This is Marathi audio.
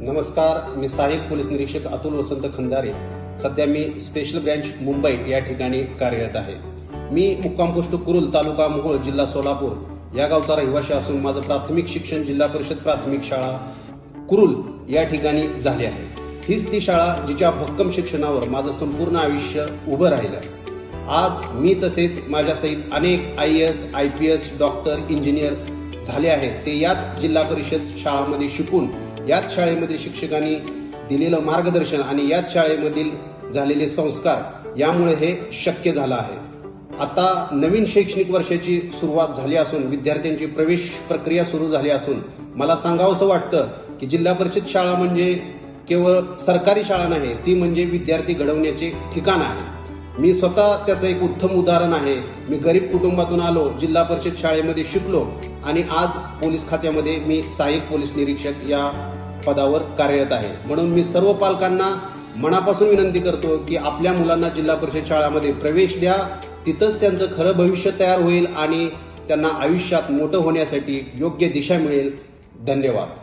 नमस्कार मी सहाय्यक पोलीस निरीक्षक अतुल वसंत खंदारे. सध्या मी स्पेशल ब्रँच मुंबई या ठिकाणी कार्यरत आहे. मी मुक्काम पोस्ट कुरुल तालुका मोहोळ जिल्हा सोलापूर या गावचा रहिवाशी असून माझं प्राथमिक शिक्षण जिल्हा परिषद प्राथमिक शाळा कुरुल या ठिकाणी झाले आहे. हीच ती शाळा जिच्या भक्कम शिक्षणावर माझं संपूर्ण आयुष्य उभं राहिलं. आज मी तसेच माझ्यासहित अनेक I S I P S doctor engineer झाले आहेत. ते याच जिल्हा परिषद शाळामध्ये शिकून याच शाळेमध्ये शिक्षकांनी दिलेलं मार्गदर्शन आणि याच शाळेमधील झालेले संस्कार यामुळे हे शक्य झालं आहे. आता नवीन शैक्षणिक वर्षाची सुरुवात झाली असून विद्यार्थ्यांची प्रवेश प्रक्रिया सुरू झाली असून मला सांगावंसं वाटतं की जिल्हा परिषद शाळा म्हणजे केवळ सरकारी शाळा नाही ती म्हणजे विद्यार्थी घडवण्याचे ठिकाण आहे. मी स्वतः त्याचं एक उत्तम उदाहरण आहे. मी गरीब कुटुंबातून आलो जिल्हा परिषद शाळेमध्ये शिकलो आणि आज पोलीस खात्यामध्ये मी सहाय्यक पोलीस निरीक्षक या पदावर कार्यरत आहे. म्हणून मी सर्व पालकांना मनापासून विनंती करतो की आपल्या मुलांना जिल्हा परिषद शाळामध्ये प्रवेश द्या. तिथंच त्यांचं खरं भविष्य तयार होईल आणि त्यांना आयुष्यात मोठं होण्यासाठी योग्य दिशा मिळेल. धन्यवाद.